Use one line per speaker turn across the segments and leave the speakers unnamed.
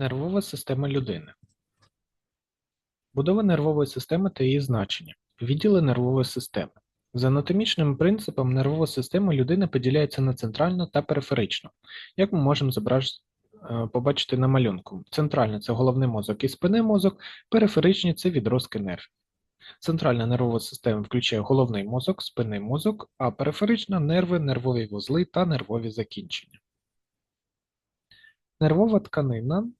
Нервова система людини. Будова нервової системи та її значення. Відділи нервової системи. За анатомічним принципом нервова система людини поділяється на центральну та периферичну. Як ми можемо зображ... е, побачити на малюнку? Центральна це головний мозок і спинний мозок, периферичні це відростки нервів. Центральна нервова система включає головний мозок, спинний мозок, а периферична нерви, нервові вузли та нервові закінчення. Нервова тканина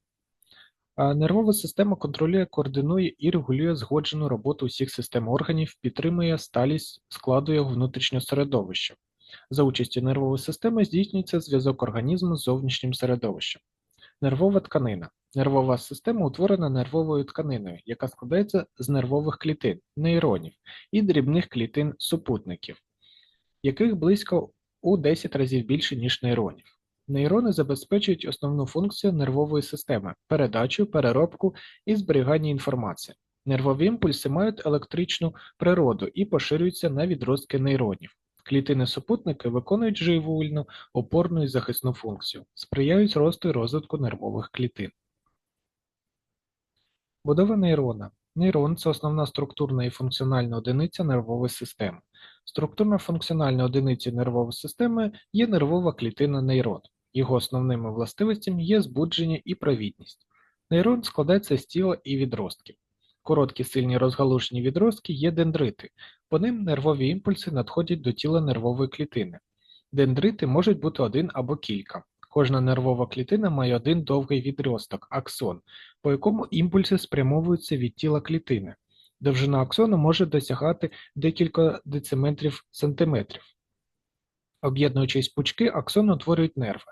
Нервова система контролює, координує і регулює згоджену роботу усіх систем органів, підтримує сталість складу його внутрішнього середовища. За участю нервової системи здійснюється зв'язок організму з зовнішнім середовищем. Нервова тканина. Нервова система утворена нервовою тканиною, яка складається з нервових клітин, нейронів і дрібних клітин супутників, яких близько у 10 разів більше, ніж нейронів. Нейрони забезпечують основну функцію нервової системи передачу, переробку і зберігання інформації. Нервові імпульси мають електричну природу і поширюються на відростки нейронів. Клітини-супутники виконують живульну, опорну і захисну функцію, сприяють росту і розвитку нервових клітин. Будова нейрона. Нейрон це основна структурна і функціональна одиниця нервової системи. Структурно-функціональною одиницею нервової системи є нервова клітина нейрон. Його основними властивостями є збудження і провідність. Нейрон складається з тіла і відростків. Короткі сильні розгалужені відростки є дендрити, по ним нервові імпульси надходять до тіла нервової клітини. Дендрити можуть бути один або кілька. Кожна нервова клітина має один довгий відросток аксон, по якому імпульси спрямовуються від тіла клітини. Довжина аксону може досягати декілька дециметрів сантиметрів. Об'єднуючись пучки, аксон утворюють нерви.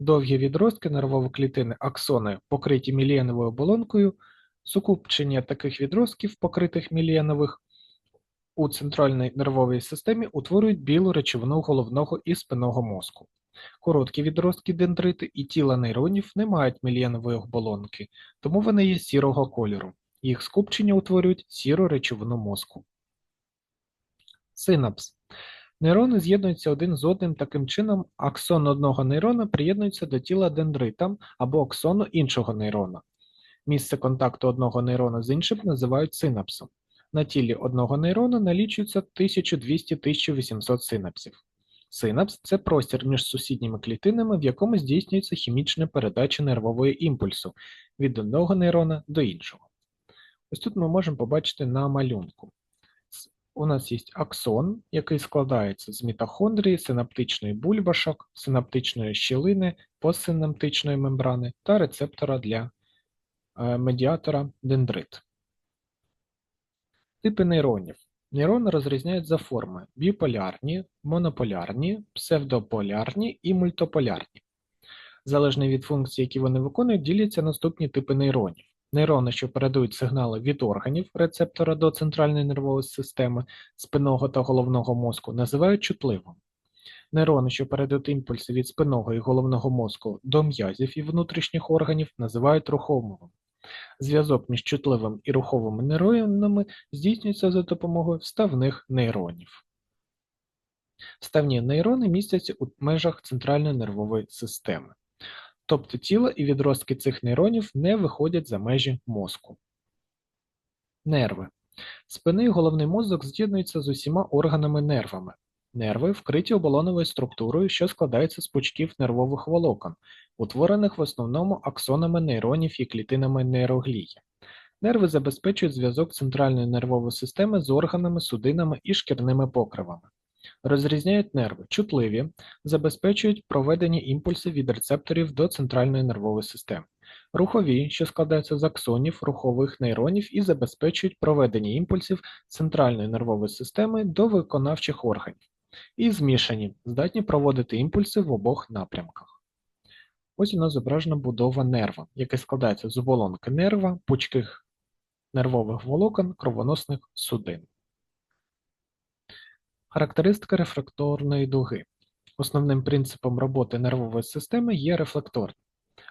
Довгі відростки нервової клітини аксони, покриті мілієновою оболонкою, сукупчення таких відростків, покритих мілієнових у центральній нервовій системі утворюють білу речовину головного і спинного мозку. Короткі відростки дендрити і тіла нейронів не мають мілієнової оболонки, тому вони є сірого кольору. Їх скупчення утворюють сіру речовину мозку. Синапс. Нейрони з'єднуються один з одним таким чином, аксон одного нейрона приєднується до тіла дендрита або аксону іншого нейрона. Місце контакту одного нейрона з іншим називають синапсом. На тілі одного нейрона налічується 1200-1800 синапсів. Синапс це простір між сусідніми клітинами, в якому здійснюється хімічна передача нервової імпульсу від одного нейрона до іншого. Ось тут ми можемо побачити на малюнку. У нас є аксон, який складається з мітохондрії, синаптичної бульбашок, синаптичної щілини, постсинаптичної мембрани та рецептора для е, медіатора дендрит. Типи нейронів. Нейрони розрізняють за форми біполярні, монополярні, псевдополярні і мультиполярні. Залежно від функцій, які вони виконують, діляться наступні типи нейронів. Нейрони, що передають сигнали від органів рецептора до центральної нервової системи, спинного та головного мозку, називають чутливим. Нейрони, що передають імпульси від спинного і головного мозку до м'язів і внутрішніх органів, називають рухомим. Зв'язок між чутливим і руховими нейронами здійснюється за допомогою вставних нейронів. Вставні нейрони містяться у межах центральної нервової системи. Тобто тіло і відростки цих нейронів не виходять за межі мозку. Нерви. Спинний і головний мозок з'єднуються з усіма органами нервами. Нерви вкриті оболоновою структурою, що складається з пучків нервових волокон, утворених в основному аксонами нейронів і клітинами нейроглії. Нерви забезпечують зв'язок центральної нервової системи з органами, судинами і шкірними покривами. Розрізняють нерви чутливі, забезпечують проведення імпульсів від рецепторів до центральної нервової системи, рухові, що складаються з аксонів рухових нейронів і забезпечують проведення імпульсів центральної нервової системи до виконавчих органів, і змішані, здатні проводити імпульси в обох напрямках. Ось у нас зображена будова нерва, яке складається з оболонки нерва, пучких нервових волокон, кровоносних судин. Характеристика рефлекторної дуги. Основним принципом роботи нервової системи є рефлекторна.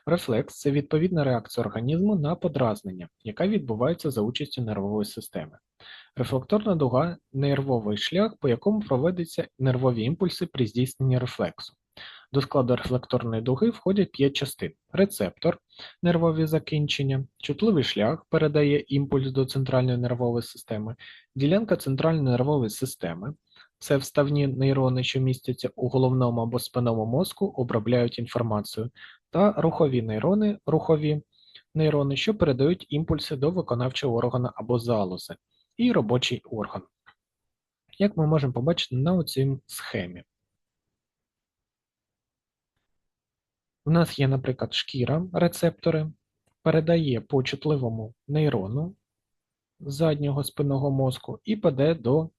Рефлекс це відповідна реакція організму на подразнення, яка відбувається за участю нервової системи. Рефлекторна дуга нервовий шлях, по якому проводяться нервові імпульси при здійсненні рефлексу. До складу рефлекторної дуги входять п'ять частин: рецептор, нервові закінчення, чутливий шлях передає імпульс до центральної нервової системи, ділянка центральної нервової системи. Це вставні нейрони, що містяться у головному або спинному мозку, обробляють інформацію, та рухові нейрони, рухові нейрони, що передають імпульси до виконавчого органу або залози, і робочий орган. Як ми можемо побачити на цій схемі. У нас є, наприклад, шкіра, рецептори, передає по чутливому нейрону заднього спинного мозку і паде до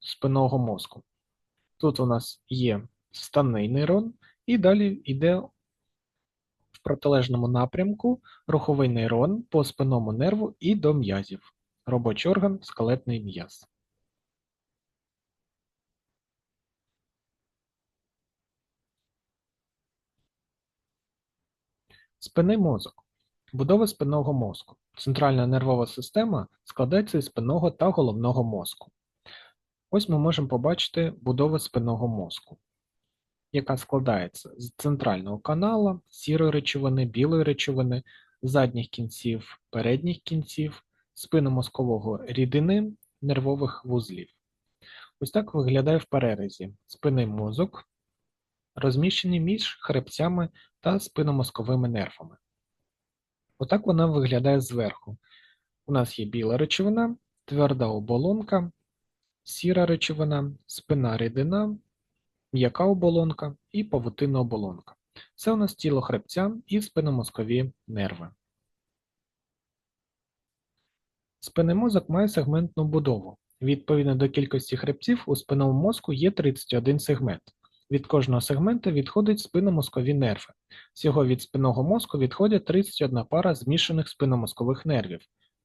спинного мозку. Тут у нас є станний нейрон, і далі йде в протилежному напрямку руховий нейрон по спинному нерву і до м'язів. Робочий орган скелетний м'яз. Спинний мозок. Будова спинного мозку. Центральна нервова система складається із спинного та головного мозку. Ось ми можемо побачити будову спинного мозку, яка складається з центрального канала, сірої речовини, білої речовини, задніх кінців, передніх кінців, спинномозкового рідини, нервових вузлів. Ось так виглядає в перерізі спинний мозок, розміщений між хребцями та спинномозковими нервами. Отак вона виглядає зверху. У нас є біла речовина, тверда оболонка, сіра речовина, спина рідина, м'яка оболонка і павутинна оболонка. Це у нас тіло хребця і спинномозкові нерви. Спинний мозок має сегментну будову. Відповідно до кількості хребців у спинному мозку є 31 сегмент. Від кожного сегмента відходять спинномозкові нерви. Всього від спинного мозку відходять 31 пара змішаних спинномозкових нервів,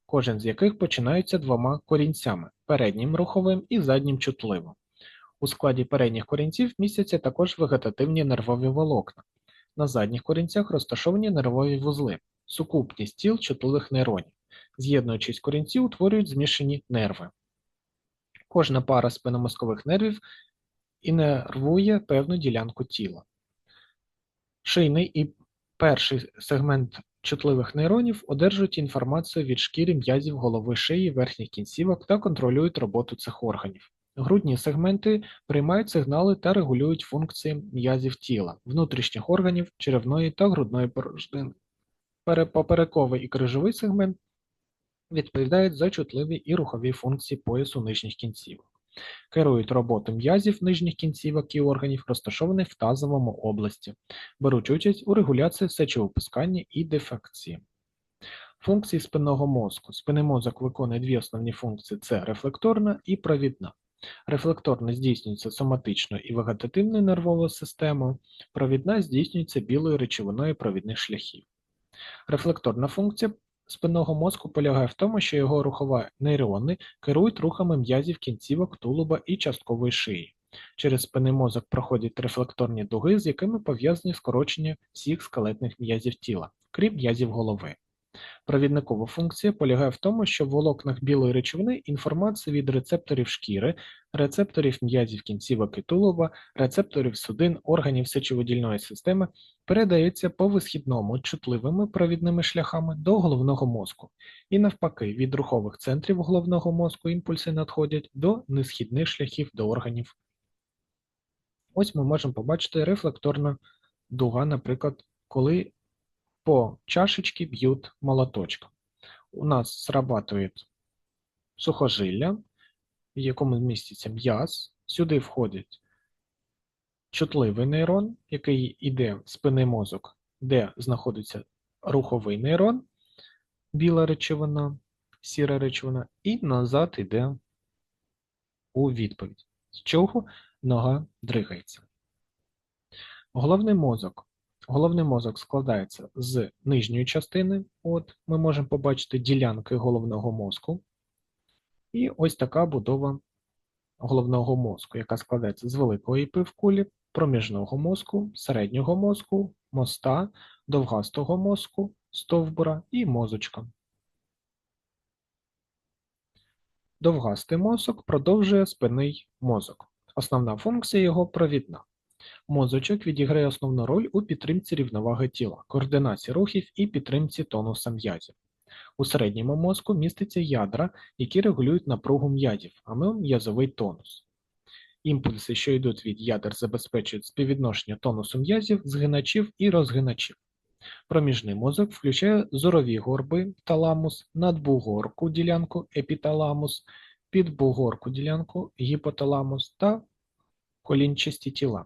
кожен з яких починається двома корінцями переднім руховим і заднім чутливим. У складі передніх корінців містяться також вегетативні нервові волокна. На задніх корінцях розташовані нервові вузли, сукупність тіл чутливих нейронів. З'єднуючись корінці, утворюють змішані нерви. Кожна пара спинномозкових нервів інервує певну ділянку тіла. Шийний і перший сегмент чутливих нейронів одержують інформацію від шкіри м'язів голови шиї, верхніх кінцівок та контролюють роботу цих органів. Грудні сегменти приймають сигнали та регулюють функції м'язів тіла, внутрішніх органів, черевної та грудної порожнини. Поперековий і крижовий сегмент відповідають за чутливі і рухові функції поясу нижніх кінцівок. Керують роботою м'язів нижніх кінцівок і органів, розташованих в тазовому області, беруть участь у регуляції сечовипускання і дефекції. Функції спинного мозку. Спинний мозок виконує дві основні функції це рефлекторна і провідна. Рефлекторна здійснюється соматичною і вегетативною нервовою системою, провідна здійснюється білою речовиною провідних шляхів. Рефлекторна функція спинного мозку полягає в тому, що його рухові нейрони керують рухами м'язів кінцівок тулуба і часткової шиї. Через спинний мозок проходять рефлекторні дуги, з якими пов'язані скорочення всіх скелетних м'язів тіла, крім м'язів голови. Провідникова функція полягає в тому, що в волокнах білої речовини інформація від рецепторів шкіри, рецепторів м'язів кінцівок і тулуба, рецепторів судин, органів сечовидільної системи передається по висхідному чутливими провідними шляхами до головного мозку, і навпаки, від рухових центрів головного мозку імпульси надходять до несхідних шляхів до органів. Ось ми можемо побачити рефлекторна дуга, наприклад, коли по чашечке бьют молоточком. У нас срабатує сухожилля, в якому міститься м'яз. Сюди входить чутливий нейрон, який йде в спинний мозок, де знаходиться руховий нейрон, біла речовина, сіра речовина, і назад йде у відповідь, з чого нога дригається. Головний мозок Головний мозок складається з нижньої частини, от ми можемо побачити ділянки головного мозку. І ось така будова головного мозку, яка складається з великої пивкулі, проміжного мозку, середнього мозку, моста, довгастого мозку, стовбура і мозочка. Довгастий мозок продовжує спинний мозок. Основна функція його провідна. Мозочок відіграє основну роль у підтримці рівноваги тіла, координації рухів і підтримці тонуса м'язів. У середньому мозку містяться ядра, які регулюють напругу м'язів, або м'язовий тонус. Імпульси, що йдуть від ядер, забезпечують співвідношення тонусу м'язів, згиначів і розгиначів. Проміжний мозок включає зорові горби, таламус, надбугорку ділянку епіталамус, підбугорку ділянку гіпоталамус та колінчасті тіла.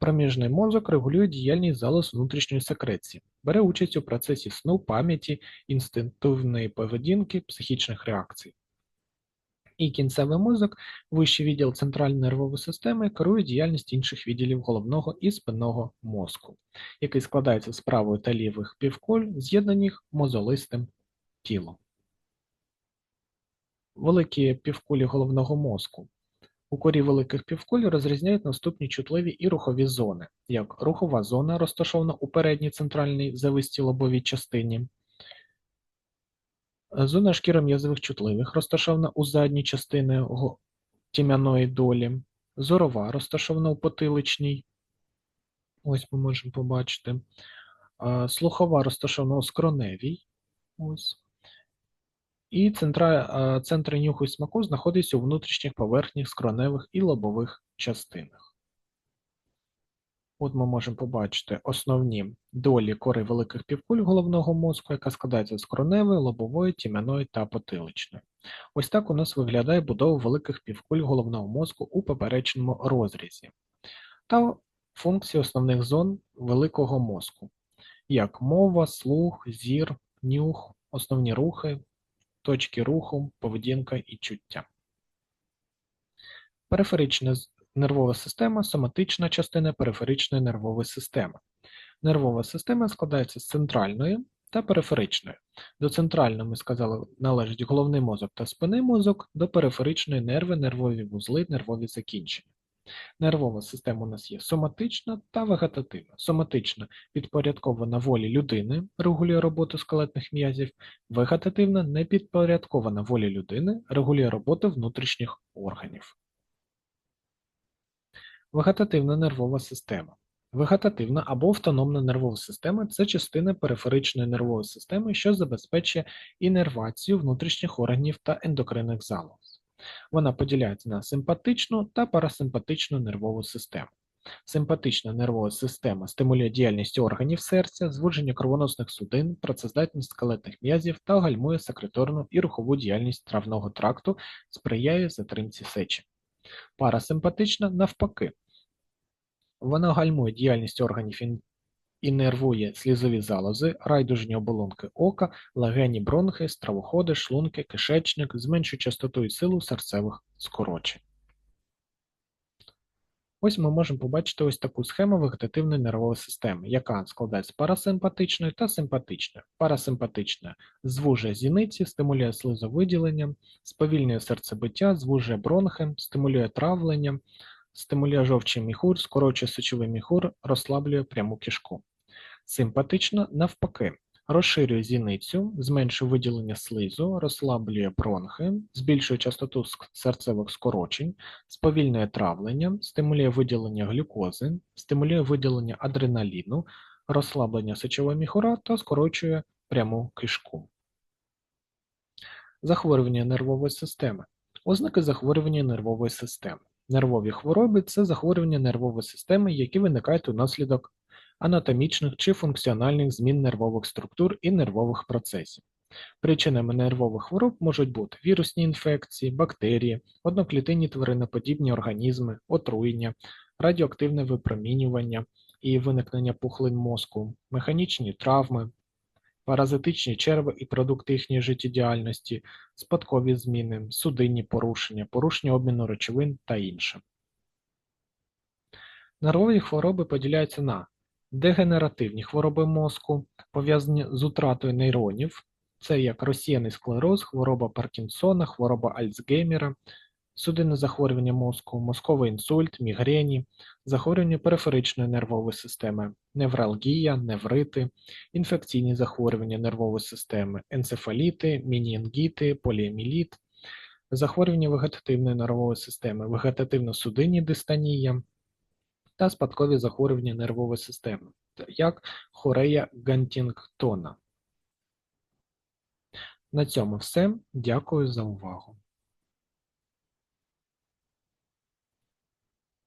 Проміжний мозок регулює діяльність залоз внутрішньої секреції, бере участь у процесі сну, пам'яті, інстинктивної поведінки, психічних реакцій. І кінцевий мозок, вищий відділ центральної нервової системи, керує діяльністю інших відділів головного і спинного мозку, який складається з правої та лівих півкуль, з'єднаних мозолистим тілом. Великі півкулі головного мозку. У корі великих півкуль розрізняють наступні чутливі і рухові зони, як рухова зона, розташована у передній центральній завистій лобовій частині, Зона шкіром'язових чутливих розташована у задній частині тім'яної долі, зорова розташована у потиличній. Ось ми можемо побачити. Слухова розташована у скроневій. Ось. І центра, центри нюху і смаку знаходяться у внутрішніх поверхнях скроневих і лобових частинах. От ми можемо побачити основні долі кори великих півкуль головного мозку, яка складається з короневої, лобової, тім'яної та потиличної. Ось так у нас виглядає будова великих півкуль головного мозку у поперечному розрізі. Та функції основних зон великого мозку, як мова, слух, зір, нюх, основні рухи, точки руху, поведінка і чуття. Периферичне Нервова система соматична частина периферичної нервової системи. Нервова система складається з центральної та периферичної. До центральної, ми сказали, належить головний мозок та спинний мозок, до периферичної нерви, нервові вузли, нервові закінчення. Нервова система у нас є соматична та вегетативна. Соматична підпорядкована волі людини, регулює роботу скелетних м'язів, вегетативна не підпорядкована волі людини, регулює роботу внутрішніх органів. Вегетативна нервова система. Вегетативна або автономна нервова система це частина периферичної нервової системи, що забезпечує інервацію внутрішніх органів та ендокринних залоз. Вона поділяється на симпатичну та парасимпатичну нервову систему. Симпатична нервова система стимулює діяльність органів серця, звуження кровоносних судин, працездатність скелетних м'язів та гальмує секреторну і рухову діяльність травного тракту, сприяє затримці сечі. Парасимпатична навпаки. Вона гальмує діяльність органів і нервує слізові залози, райдужні оболонки ока, легені бронхи, стравоходи, шлунки, кишечник, зменшує частоту і силу серцевих скорочень. Ось ми можемо побачити ось таку схему вегетативної нервової системи, яка складається з парасимпатичної та симпатичної. Парасимпатична звужує зіниці, стимулює слизовиділення, сповільнює серцебиття, звужує бронхи, стимулює травлення, стимулює жовчий міхур, скорочує сечовий міхур, розслаблює пряму кишку. Симпатична навпаки, Розширює зіницю, зменшує виділення слизу, розслаблює бронхи, збільшує частоту серцевих скорочень, сповільнює травлення, стимулює виділення глюкози, стимулює виділення адреналіну, розслаблення сечового міхура та скорочує пряму кишку. Захворювання нервової системи. Ознаки захворювання нервової системи. Нервові хвороби це захворювання нервової системи, які виникають унаслідок анатомічних чи функціональних змін нервових структур і нервових процесів. Причинами нервових хвороб можуть бути вірусні інфекції, бактерії, одноклітинні твариноподібні організми, отруєння, радіоактивне випромінювання і виникнення пухлин мозку, механічні травми, паразитичні черви і продукти їхньої життєдіяльності, спадкові зміни, судинні порушення, порушення обміну речовин та інше. Нервові хвороби поділяються на Дегенеративні хвороби мозку, пов'язані з утратою нейронів, це як розсіяний склероз, хвороба Паркінсона, хвороба Альцгеймера, судинне захворювання мозку, мозковий інсульт, мігрені, захворювання периферичної нервової системи, невралгія, неврити, інфекційні захворювання нервової системи, енцефаліти, мінінгіти, поліеміліт, захворювання вегетативної нервової системи, вегетативно-судинні дистанія, та спадкові захворювання нервової системи, як хорея Гантінгтона. На цьому все. Дякую за увагу.